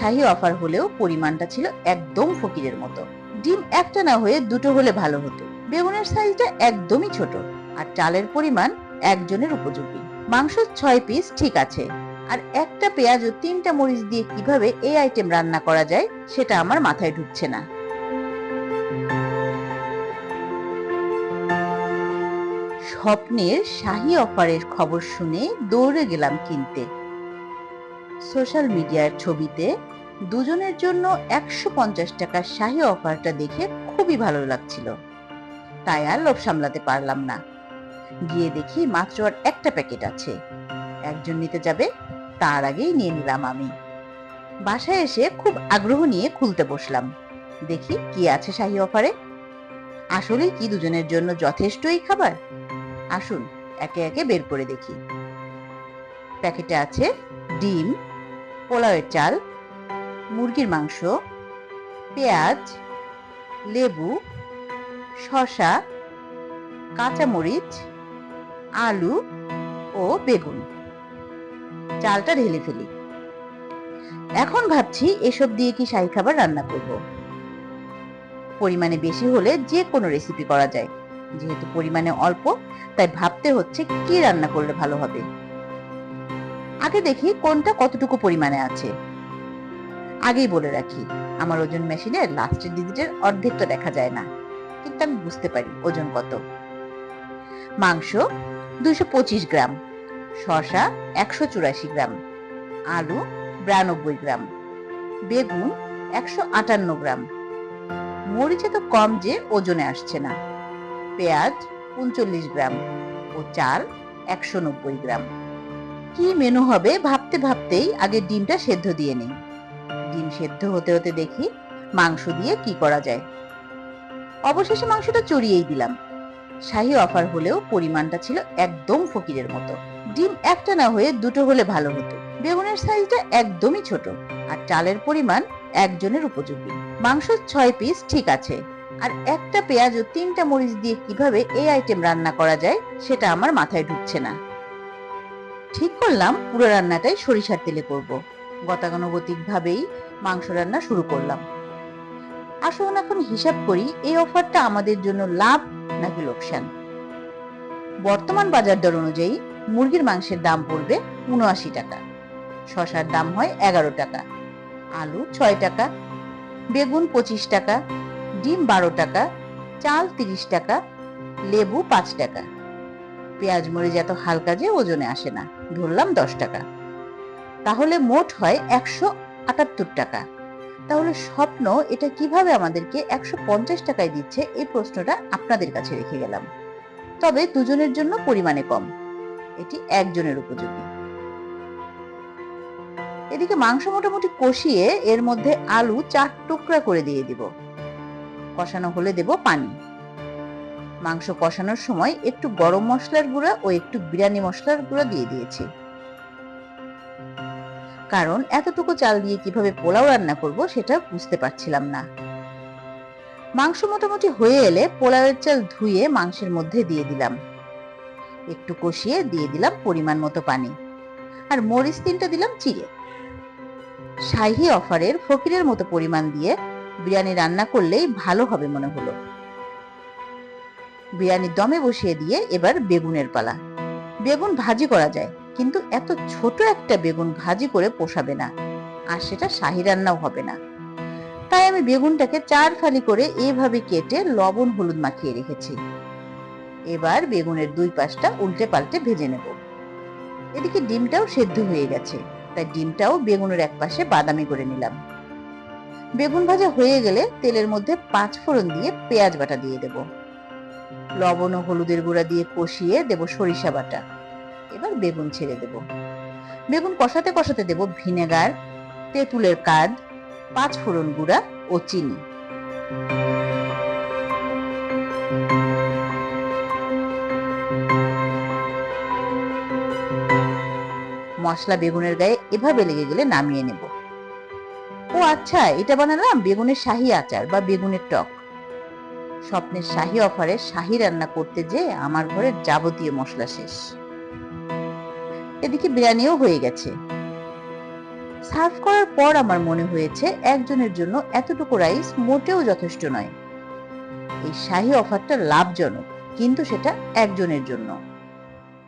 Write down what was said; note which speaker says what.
Speaker 1: শাহী offer হলেও পরিমাণটা ছিল একদম ফকিরের মতো। ডিম একটা না হয়ে দুটো হলে ভালো হতো। বেগুনের সাইজটা একদমই ছোট আর চালের পরিমাণ একজনের উপযোগী। মাংস ছয় পিস ঠিক আছে। আর একটা পেঁয়াজ ও তিনটা মরিচ দিয়ে কীভাবে এই আইটেম রান্না করা যায় সেটা আমার মাথায় ঢুকছে না। স্বপ্নের শাহী অফারের খবর শুনে দৌড়ে গেলাম কিনতে। সোশ্যাল মিডিয়ার ছবিতে দুজনের জন্য একশো পঞ্চাশ টাকার শাহী অফারটা দেখে খুবই ভালো লাগছিল। তাই আর লোভ সামলাতে পারলাম না। গিয়ে দেখি মাত্র আর একটা প্যাকেট আছে। একজন নিতে যাবে, তার আগেই নিয়ে নিলাম আমি। বাসায় এসে খুব আগ্রহ নিয়ে খুলতে বসলাম। দেখি কি আছে শাহী অফারে। আসলে কি দুজনের জন্য যথেষ্টই খাবার? আসুন, একে একে বের করে দেখি। প্যাকেটে আছে ডিম পোলাওয়ের চাল, মুরগির মাংস, পেঁয়াজ, লেবু, শসা, কাঁচামরিচ, আলু ও বেগুন। চালটা ঢেলে ফেলি। এখন ভাবছি এসব দিয়ে কি শাহী খাবার রান্না করব। পরিমাণে বেশি হলে যে কোনো রেসিপি করা যায়। যেহেতু পরিমাণে অল্প, তাই ভাবতে হচ্ছে কি রান্না করলে ভালো হবে। আগে দেখি কোনটা কতটুকু পরিমাণে আছে। আগেই বলে রাখি, আমার ওজন মেশিনের লাস্টের ডিজিটের অর্ধেক তো দেখা যায় না, কিন্তু আমি বুঝতে পারি ওজন কত। মাংস দুইশো পঁচিশ গ্রাম, শসা একশো চুরাশি গ্রাম, আলু বিরানব্বই গ্রাম, বেগুন একশো আটান্ন গ্রাম। মরিচে তো কম যে ওজনে আসছে না। পেঁয়াজ উনচল্লিশ গ্রাম ও চাল একশো নব্বই গ্রাম। কি মেনু হবে ভাবতে ভাবতেই আগে ডিমটা সেদ্ধ দিয়ে নেই। ডিম সেদ্ধ হতে হতে দেখি মাংস দিয়ে কি করা যায়। অবশেষে মাংসটা চড়িয়েই দিলাম। শাহী অফার হলেও পরিমাণটা ছিল একদম ফকিরের মতো। ডিম একটা না হয়ে দুটো হলে ভালো হতো। বেগুনের সাইজটা একদমই ছোট আর চালের পরিমাণ একজনের উপযোগী। মাংস ছয় পিস ঠিক আছে। আর একটা পেঁয়াজ ও তিনটা মরিচ দিয়ে কীভাবে এই আইটেম রান্না করা যায় সেটা আমার মাথায় ঢুকছে না। ঠিক করলাম, পুরো রান্নাটাই সরিষার তেলে করব। গতানুগতিক ভাবেই মাংস রান্না শুরু করলাম। আসুন এখন হিসাব করি, এই অফারটা আমাদের জন্য লাভ নাকি লোকসান? বর্তমান বাজার দর অনুযায়ী মুরগির মাংসের দাম পড়বে উনআশি টাকা, শশার দাম হয় এগারো টাকা, আলু ছয় টাকা, বেগুন পঁচিশ টাকা, ডিম বারো টাকা, চাল তিরিশ টাকা, লেবু পাঁচ টাকা। পেঁয়াজ মরিচ এত হালকা যে ওজনে আসে না। ধরলাম দশ টাকা। তাহলে মোট হয় একশো আটাত্তর টাকা। তাহলে স্বপ্ন এটা কীভাবে আমাদেরকে একশো পঞ্চাশ টাকায় দিচ্ছে এই প্রশ্নটা আপনাদের কাছে রেখে গেলাম। তবে দুজনের জন্য পরিমাণে কম। এটি একজনের উপযোগী। এদিকে মাংস মোটামুটি কষিয়ে এর মধ্যে আলু চার টুকরা করে দিয়ে দিব। কষানো হলে দেব পানি। মাংস কষানোর সময় একটু গরম মশলার গুঁড়া ও একটু বিরিয়ানি মশলার গুঁড়া দিয়ে দিয়েছি। কারণ এতটুকু চাল দিয়ে কীভাবে পোলাও রান্না করব সেটা বুঝতে পারছিলাম না। মাংস মোটামুটি হয়ে এলে পোলাওয়ের চাল ধুয়ে মাংসের মধ্যে দিয়ে দিলাম। একটু কষিয়ে দিয়ে দিলাম পরিমাণ মতো পানি। আর মরিচ তিনটা দিলাম চিড়ে। শাহী অফারের ফকিরের মতো পরিমাণ দিয়ে বিরিয়ানি রান্না করলেই ভালো হবে মনে হলো। বিরিয়ানি দমে বসিয়ে দিয়ে এবার বেগুনের পালা। বেগুন ভাজি করা যায়, কিন্তু এত ছোট একটা বেগুন ভাজি করে পোষাবে না, আর সেটা শাহি রান্নাও হবে না। তাই আমি বেগুনটাকে চার ফালি করে এভাবে কেটে লবণ, হলুদ মাখিয়ে রেখেছি। এবার বেগুনের দুই পাশটা উল্টে পাল্টে ভেজে নেব। এদিকে ডিমটাও সেদ্ধ হয়ে গেছে, তাই ডিমটাও বেগুনের এক পাশে বাদামি করে নিলাম। বেগুন ভাজা হয়ে গেলে তেলের মধ্যে পাঁচ ফোড়ন দিয়ে পেঁয়াজ বাটা দিয়ে দেব। লবণ ও হলুদের গুঁড়া দিয়ে কষিয়ে দেব সরিষা বাটা। এবার বেগুন ছেড়ে দেব। বেগুন কষাতে কষাতে দেব ভিনেগার, তেঁতুলের কাদ, পাঁচ ফোড়ন গুঁড়া ও চিনি। মশলা বেগুনের গায়ে এভাবে লেগে গেলে নামিয়ে নেব। ও আচ্ছা এটা বানালাম বেগুনের শাহি আচার বা বেগুনের টক। স্বপ্নের শাহি অফারে শাহি রান্না করতে যে আমার ঘরের যাবতীয় মশলা শেষ। এদিকে বিরিয়ানিও হয়ে গেছে। সার্ভ করার পর আমার মনে হয়েছে একজনের জন্য এতটুকু রাইস মোটেও যথেষ্ট নয়। এই শাহি অফারটা লাভজনক, কিন্তু সেটা একজনের জন্য।